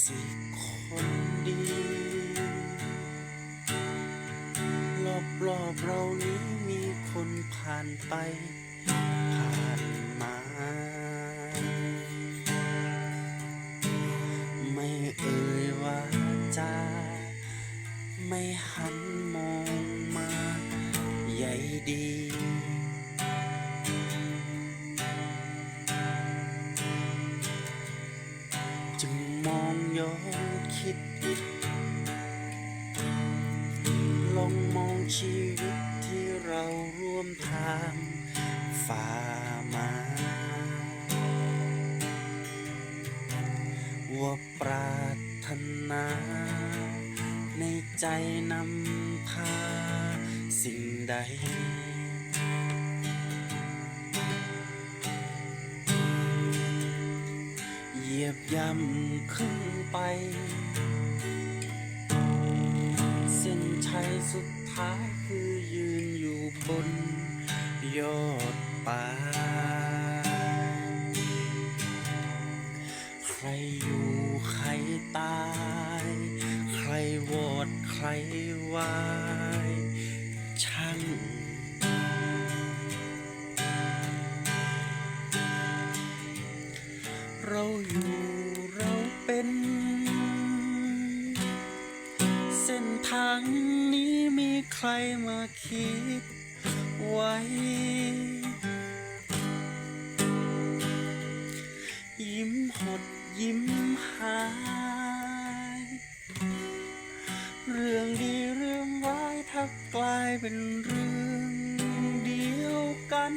สิคนดีรอบรอบเรานี้มีคนผ่านไป ผ่านมา ไม่เอ่ยว่าจาไม่หันมองมา ใหญ่ดี ย้อนคิด ลองมองชีวิตที่เราร่วมทางฝ่ามา ว่าปรารถนา ในใจนำพาสิ่งใด บย่ำขึ้นไป เส้นชัยสุดท้ายคือยืนอยู่บนยอดป่าใครอยู่ใครตาย ใครวอดใครวายช่างเราอยู่ น เส้นทางนี้มีใครมาคิดไว้ ยิ้มหดยิ้มหาย เรื่องดีเรื่องร้ายทับกลายเป็นเรื่องเดียวกัน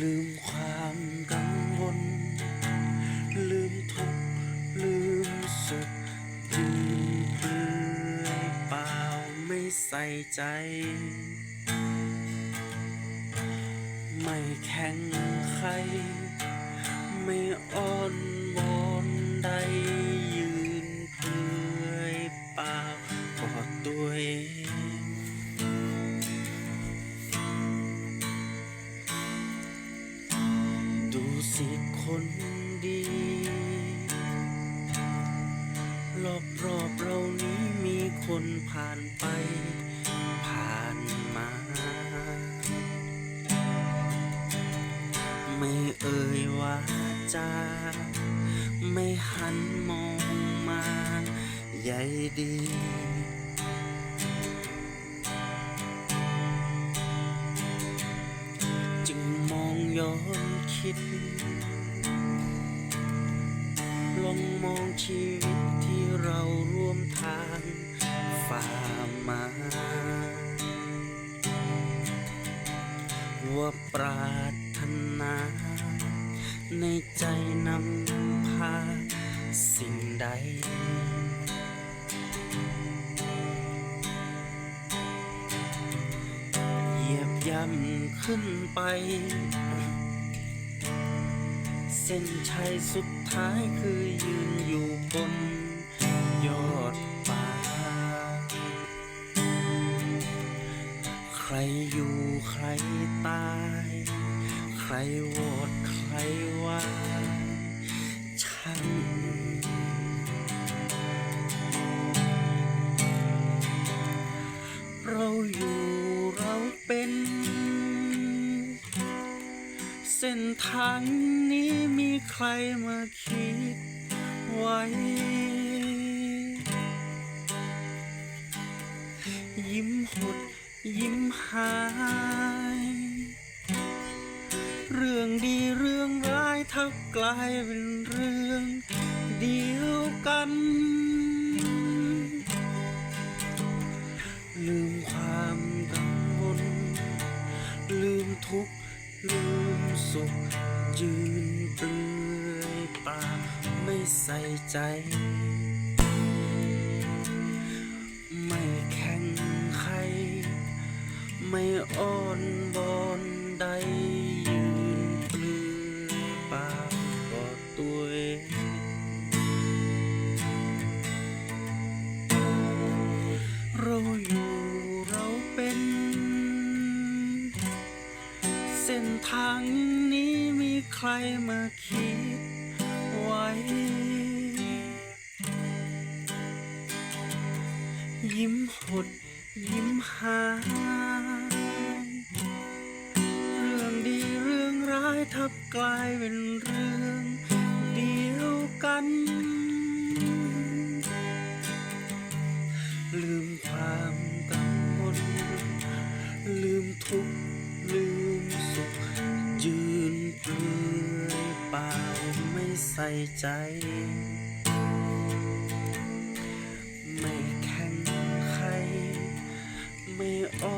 ลืมความกัง ใจ ไม่แข่งใคร ไม่อ้อนวอนใดยืนเปลือยเปล่ากอดตัวเองดูสิคนดีรอบรอบๆเรานี้มีคนผ่านไป ไม่เอ่ยว่าจา ไม่หันมองมาใหญ่ดี จึงมองย้อนคิด ลองมองชีวิตที่เราร่วมทางฝ่ามา ว่าปรา ใด เหยียบย่ำขึ้นไป เส้นชัยสุดท้ายคือยืนอยู่บนยอดป่าใครอยู่ใครตาย ใครโหวตใครว่าช่า เส้นทางนี้มีใครมาคิดไว้ ยิ้มหดยิ้มหาย เรื่องดีเรื่องร้ายทับกลายเป็นเรื่องเดียวกัน ลืมความ ไม่แข่งใคร ไม่อ้อนบอนใดยืนเปลือยเปล่ากอดตัวเองเราอยู่เราเป็น เส้นทางนี้มีใครมาคิดไว้ ยิ้มหด ยิ้มหาย เรื่องดีเรื่องร้ายทับกลายเป็นเรื่องเดียวกัน ลืมความกังวลลืมทุกข์ลืมสุข ยืนเปลือยเปล่าไม่ใส่ใจ ข่